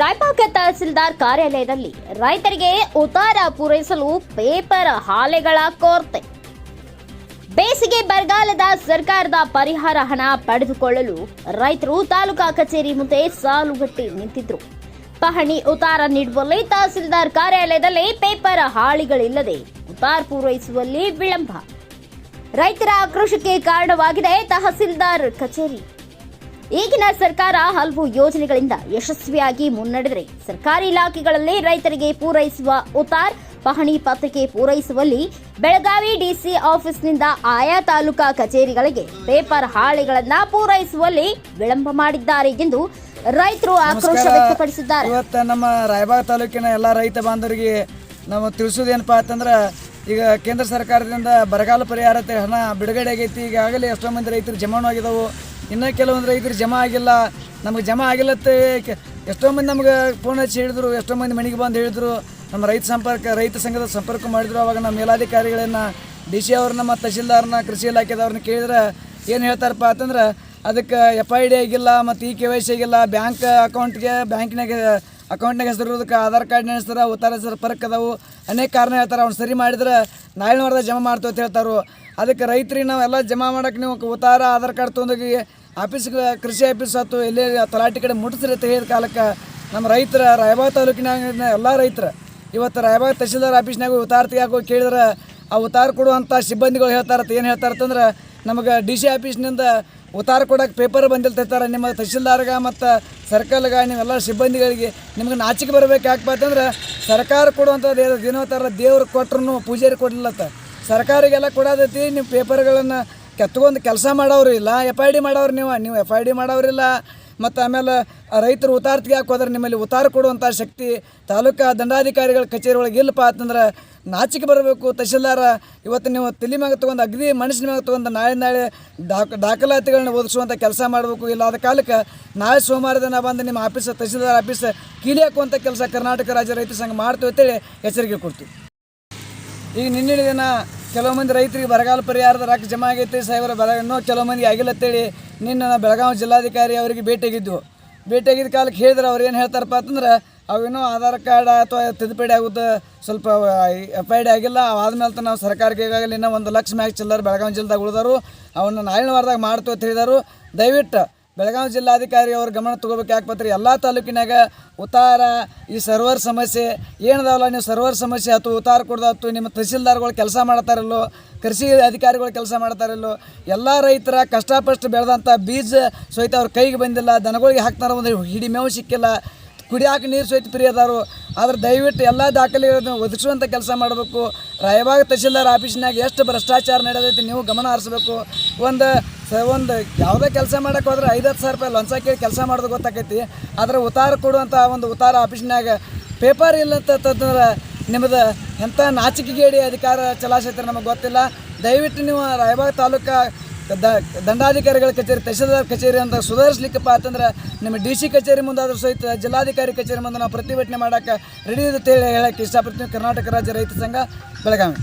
ರಾಯಬಾಗ ತಹಸೀಲ್ದಾರ್ ಕಾರ್ಯಾಲಯದಲ್ಲಿ ರೈತರಿಗೆ ಉತ್ತಾರ ಪೂರೈಸಲು ಪೇಪರ್ ಹಾಲೆಗಳ ಕೊರತೆ. ಬೇಸಿಗೆ ಬರಗಾಲದ ಸರ್ಕಾರದ ಪರಿಹಾರ ಹಣ ಪಡೆದುಕೊಳ್ಳಲು ರೈತರು ತಾಲೂಕಾ ಕಚೇರಿ ಮುಂದೆ ಸಾಲುಗಟ್ಟಿ ನಿಂತಿದ್ರು. ಪಹಣಿ ಉತ್ತಾರ ನೀಡುವಲ್ಲಿ ತಹಸೀಲ್ದಾರ್ ಕಾರ್ಯಾಲಯದಲ್ಲಿ ಪೇಪರ್ ಹಾಳಿಗಳಿಲ್ಲದೆ ಉತ್ತಾರ ಪೂರೈಸುವಲ್ಲಿ ವಿಳಂಬ. ರೈತರ ಆಕ್ರೋಶಕ್ಕೆ ಕಾರಣವಾಗಿದೆ ತಹಸೀಲ್ದಾರ್ ಕಚೇರಿ. ಈಗಿನ ಸರ್ಕಾರ ಹಲವು ಯೋಜನೆಗಳಿಂದ ಯಶಸ್ವಿಯಾಗಿ ಮುನ್ನಡೆದರೆ ಸರ್ಕಾರಿ ಇಲಾಖೆಗಳಲ್ಲಿ ರೈತರಿಗೆ ಪೂರೈಸುವ ಉತಾರ್ ಪಹಣಿ ಪತ್ರಿಕೆ ಪೂರೈಸುವಲ್ಲಿ ಬೆಳಗಾವಿ ಡಿಸಿ ಆಫೀಸ್ನಿಂದ ಆಯಾ ತಾಲೂಕಾ ಕಚೇರಿಗಳಿಗೆ ಪೇಪರ್ ಹಾಳೆಗಳನ್ನ ಪೂರೈಸುವಲ್ಲಿ ವಿಳಂಬ ಮಾಡಿದ್ದಾರೆ ಎಂದು ರೈತರು ಆಕ್ರೋಶ ವ್ಯಕ್ತಪಡಿಸಿದ್ದಾರೆ. ಇವತ್ತು ನಮ್ಮ ರಾಯಬಾಗ ತಾಲೂಕಿನ ಎಲ್ಲ ರೈತ ಬಾಂಧವರಿಗೆ ನಾವು ತಿಳಿಸೋದೇನಪ್ಪ ಅಂತಂದ್ರೆ ಈಗ ಕೇಂದ್ರ ಸರ್ಕಾರದಿಂದ ಬರಗಾಲ ಪರಿಹಾರ ಹಣ ಬಿಡುಗಡೆ ಆಗೈತಿ ಈಗಾಗಲೇ ಎಷ್ಟೋ ಮಂದಿ ರೈತರು ಜಮಾನು ಆಗಿದಾವು ಇನ್ನೂ ಕೆಲವೊಂದು ರೈತರು ಜಮಾ ಆಗಿಲ್ಲ. ನಮಗೆ ಜಮಾ ಆಗಿಲ್ಲತ್ತೆ ಎಷ್ಟೋ ಮಂದಿ ನಮ್ಗೆ ಫೋನ್ ಹಚ್ಚಿ ಹೇಳಿದ್ರು, ಎಷ್ಟೋ ಮಂದಿ ಮನೆಗೆ ಬಂದು ಹೇಳಿದ್ರು. ನಮ್ಮ ರೈತ ಸಂಪರ್ಕ, ರೈತ ಸಂಘದ ಸಂಪರ್ಕ ಮಾಡಿದ್ರು. ಅವಾಗ ನಮ್ಮ ಮೇಲಾಧಿಕಾರಿಗಳನ್ನ, ಡಿ ಸಿ ಅವ್ರನ್ನ ಮತ್ತು ಕೃಷಿ ಇಲಾಖೆದವ್ರನ್ನ ಕೇಳಿದ್ರೆ ಏನು ಹೇಳ್ತಾರಪ್ಪ ಅಂತಂದ್ರೆ, ಅದಕ್ಕೆ ಎಫ್ ಐ ಡಿ ಆಗಿಲ್ಲ, ಮತ್ತು ಇ ಕೆ ವೈ ಸಿ ಆಗಿಲ್ಲ. ಬ್ಯಾಂಕ್ ಅಕೌಂಟ್ಗೆ, ಬ್ಯಾಂಕ್ನಾಗ ಅಕೌಂಟ್ನಾಗ ಹೆಸರು ಇರೋದಕ್ಕೆ ಆಧಾರ್ ಕಾರ್ಡ್ ಹೆಸರು ಉತ್ತರ ಹೆಸರು ಫರ್ಕ್ ಅದಾವು. ಅನೇಕ ಕಾರಣ ಹೇಳ್ತಾರೆ, ಅವ್ನು ಸರಿ ಮಾಡಿದ್ರೆ ನಾಳೆ ವಾರದಾಗ ಜಮಾ ಮಾಡ್ತೇವೆ ಅಂತ ಹೇಳ್ತಾರೆ. ಅದಕ್ಕೆ ರೈತರಿಗೆ ನಾವೆಲ್ಲ ಜಮಾ ಮಾಡೋಕೆ ನೀವು ಉತ್ತಾರ, ಆಧಾರ್ ಕಾರ್ಡ್ ತೊಗೊಂಡೋಗಿ ಆಫೀಸ್ಗೆ ಕೃಷಿ ಆಫೀಸ್ ಆಯ್ತು ಎಲ್ಲೇ ತಲಾಟಿ ಕಡೆ ಮುಟ್ಟಿಸ್ರಿ ತೆಗೆದ ಕಾಲಕ್ಕೆ ನಮ್ಮ ರೈತರ ರಾಯಬಾಗ ತಾಲೂಕಿನಾಗ ಎಲ್ಲ ರೈತರು, ಇವತ್ತು ರಾಯಬಾಗ ತಹಶೀಲ್ದಾರ್ ಆಫೀಸ್ನಾಗ ಉತ್ತಾರ ಕೇಳಿದ್ರೆ ಆ ಉತಾರ ಕೊಡುವಂಥ ಸಿಬ್ಬಂದಿಗಳು ಹೇಳ್ತಾರತ್ತೆ ಏನು ಹೇಳ್ತಾರತ್ತಂದ್ರೆ ನಮಗೆ ಡಿ ಸಿ ಆಫೀಸ್ನಿಂದ ಉತಾರ ಕೊಡೋಕೆ ಪೇಪರ್ ಬಂದಿರ್ತಿರ್ತಾರೆ ನಿಮ್ಮ ತಹಶೀಲ್ದಾರ್ಗ ಮತ್ತು ಸರ್ಕಲ್ಗ, ನೀವೆಲ್ಲ ಸಿಬ್ಬಂದಿಗಳಿಗೆ ನಿಮ್ಗೆ ನಾಚಿಕೆ ಬರಬೇಕು ಯಾಕಪ್ಪ ಅಂತಂದ್ರೆ ಸರ್ಕಾರ ಕೊಡುವಂಥದ್ದು ಏನು ಥರ ದೇವ್ರು ಕೊಟ್ರು ಪೂಜಾರಿ ಕೊಡಲಿಲ್ಲತ್ತ ಸರ್ಕಾರಿಗೆಲ್ಲ ಕೊಡೋದೈತಿ ನೀವು ಪೇಪರ್ಗಳನ್ನು ಕೆತ್ಕೊಂಡು ಕೆಲಸ ಮಾಡೋರು ಇಲ್ಲ ಎಫ್ ಐ ಡಿ ಮಾಡೋರು ನೀವು ನೀವು ಎಫ್ ಐ ಡಿ ಮಾಡೋರಿಲ್ಲ ಮತ್ತು ಆಮೇಲೆ ರೈತರು ಉತಾರ್ತಿಗೆ ಹಾಕೋದ್ರೆ ನಿಮ್ಮಲ್ಲಿ ಉತಾರ ಕೊಡುವಂಥ ಶಕ್ತಿ, ತಾಲೂಕಾ ದಂಡಾಧಿಕಾರಿಗಳ ಕಚೇರಿ ಒಳಗೆ ಇಲ್ಲಪ್ಪ ಅಂತಂದ್ರೆ ನಾಚಿಕೆ ಬರಬೇಕು. ತಹಶೀಲ್ದಾರ, ಇವತ್ತು ನೀವು ತಲೆ ಮ್ಯಾಗ ತೊಗೊಂಡು, ಅಗದಿ ಮನುಷ್ಯನ ಮ್ಯಾಗ ತೊಗೊಂಡು ನಾಳೆ ನಾಳೆ ದಾಖ, ದಾಖಲಾತಿಗಳನ್ನ ಓದಿಸುವಂಥ ಕೆಲಸ ಮಾಡಬೇಕು. ಇಲ್ಲ ಆದ ಕಾಲಕ್ಕೆ ನಾಳೆ ಸೋಮವಾರ ದಿನ ಬಂದು ನಿಮ್ಮ ಆಫೀಸ್, ತಹಶೀಲ್ದಾರ್ ಆಫೀಸ್ ಕೀಲಿ ಹಾಕುವಂಥ ಕೆಲಸ ಕರ್ನಾಟಕ ರಾಜ್ಯ ರೈತ ಸಂಘ ಮಾಡ್ತೀವಿ ಅಂತೇಳಿ ಎಚ್ಚರಿಕೆ ಕೊಡ್ತೀವಿ. ಈಗ ನಿನ್ನೆ ದಿನ ಕೆಲವು ಮಂದಿ ರೈತರಿಗೆ ಬರಗಾಲ ಪರಿಹಾರದ ರೊಕ್ಕ ಜಮಾ ಆಗೈತೆ ಸಾಹೇಬರ ಬರ ಇನ್ನೂ ಕೆಲವು ಮಂದಿ ಆಗಿಲ್ಲ ಅಂತೇಳಿ ನಿನ್ನ ಬೆಳಗಾವಿ ಜಿಲ್ಲಾಧಿಕಾರಿ ಅವರಿಗೆ ಭೇಟಿಯಾಗಿದ್ದು ಭೇಟಿಯಾಗಿದ್ದ ಕಾಲಕ್ಕೆ ಹೇಳಿದ್ರೆ, ಅವ್ರು ಏನು ಹೇಳ್ತಾರಪ್ಪ ಅಂತಂದ್ರೆ ಅವೇನೋ ಆಧಾರ್ ಕಾರ್ಡ್ ಅಥವಾ ತಿದ್ದುಪಡಿ ಆಗುತ್ತೆ ಸ್ವಲ್ಪ ಎಫ್ ಐ ಡಿ ಆಗಿಲ್ಲ ಆದ್ಮೇಲೆ ನಾವು ಸರ್ಕಾರಕ್ಕೆ ಈಗಾಗಲೇ ಇನ್ನೂ ಒಂದು ಲಕ್ಷ ಮ್ಯಾಚ್ ಚಿಲ್ಲರ್ ಬೆಳಗಾವಿ ಜಿಲ್ಲೆದಾಗ ಉಳಿದಾರು ಅವನ್ನ ನಾಳಿನ ವಾರದಾಗ ಮಾಡ್ತು ಅಂತ ಹೇಳಿದರು. ದಯವಿಟ್ಟು ಬೆಳಗಾವಿ ಜಿಲ್ಲಾಧಿಕಾರಿ ಅವ್ರ ಗಮನ ತಗೋಬೇಕು ಯಾಕೆ ಬರ್ತೀರಿ? ಎಲ್ಲ ತಾಲೂಕಿನಾಗ ಉತ್ತಾರ ಈ ಸರ್ವರ್ ಸಮಸ್ಯೆ ಏನದಾವಲ್ಲ? ನೀವು ಸರ್ವರ್ ಸಮಸ್ಯೆ ಆಯ್ತು, ಉತ್ತಾರ ಕೊಡ್ದಾತು ನಿಮ್ಮ ತಹಸೀಲ್ದಾರ್ಗಳು ಕೆಲಸ ಮಾಡ್ತಾರಲ್ಲೋ, ಕೃಷಿ ಅಧಿಕಾರಿಗಳು ಕೆಲಸ ಮಾಡ್ತಾರಲ್ಲೋ, ಎಲ್ಲ ರೈತರ ಕಷ್ಟಪಷ್ಟು ಬೆಳೆದಂಥ ಬೀಜ ಸಹಿತ ಅವ್ರ ಕೈಗೆ ಬಂದಿಲ್ಲ, ದನಗಳಿಗೆ ಹಾಕ್ತಾರ, ಒಂದು ಹಿಡಿ ಮೇವು ಸಿಕ್ಕಿಲ್ಲ ಕುಡಿಯಾಕ ನೀರು ಸಹಿತ ಪ್ರಿಯದಾರು ಆದ್ರೆ ದಯವಿಟ್ಟು ಎಲ್ಲ ದಾಖಲೆಗಳನ್ನು ಒದಗಿಸುವಂಥ ಕೆಲಸ ಮಾಡಬೇಕು. ರಾಯಬಾಗ ತಹಸೀಲ್ದಾರ್ ಆಫೀಸ್ನಾಗ ಎಷ್ಟು ಭ್ರಷ್ಟಾಚಾರ ನಡೆದೈತಿ ನೀವು ಗಮನ ಹರಿಸ್ಬೇಕು. ಒಂದು ಸ ಒಂದು ಯಾವುದೇ ಕೆಲಸ ಮಾಡೋಕೆ ಹೋದ್ರೆ ಐದತ್ತು ಸಾವಿರ ರೂಪಾಯಿ ಲಂಚ ಕೇಳಿ ಕೆಲಸ ಮಾಡೋದು ಗೊತ್ತಾಕೈತಿ. ಆದರೆ ಉತ್ತಾರ ಕೊಡುವಂಥ ಒಂದು ಉತ್ತಾರ ಆಫೀಸ್ನಾಗ ಪೇಪರ್ ಇಲ್ಲ ಅಂತಂದ್ರೆ ನಿಮ್ಮದು ಎಂಥ ನಾಚಿಕೆಗೇಡಿ ಅಧಿಕಾರ ಚಲಾಯಿಸೈತೆ ನಮಗೆ ಗೊತ್ತಿಲ್ಲ. ದಯವಿಟ್ಟು ನೀವು ರಾಯಬಾಗ ತಾಲೂಕಾ ದ, ದಂಡಾಧಿಕಾರಿಗಳ ಕಚೇರಿ, ತಹಶೀಲ್ದಾರ್ ಕಚೇರಿ ಅಂತ ಸುಧಾರಿಸ್ಲಿಕ್ಕಪ್ಪ ಅಂತಂದ್ರೆ ನಿಮ್ಮ ಡಿ ಸಿ ಕಚೇರಿ ಮುಂದಾದ್ರೂ ಸಹಿತ ಜಿಲ್ಲಾಧಿಕಾರಿ ಕಚೇರಿ ಮುಂದೆ ನಾವು ಪ್ರತಿಭಟನೆ ಮಾಡೋಕೆ ರೆಡಿ ಹೇಳಿ ಹೇಳಕ್ಕೆ ಇಷ್ಟಪಡ್ತೀವಿ ಕರ್ನಾಟಕ ರಾಜ್ಯ ರೈತ ಸಂಘ, ಬೆಳಗಾವಿ.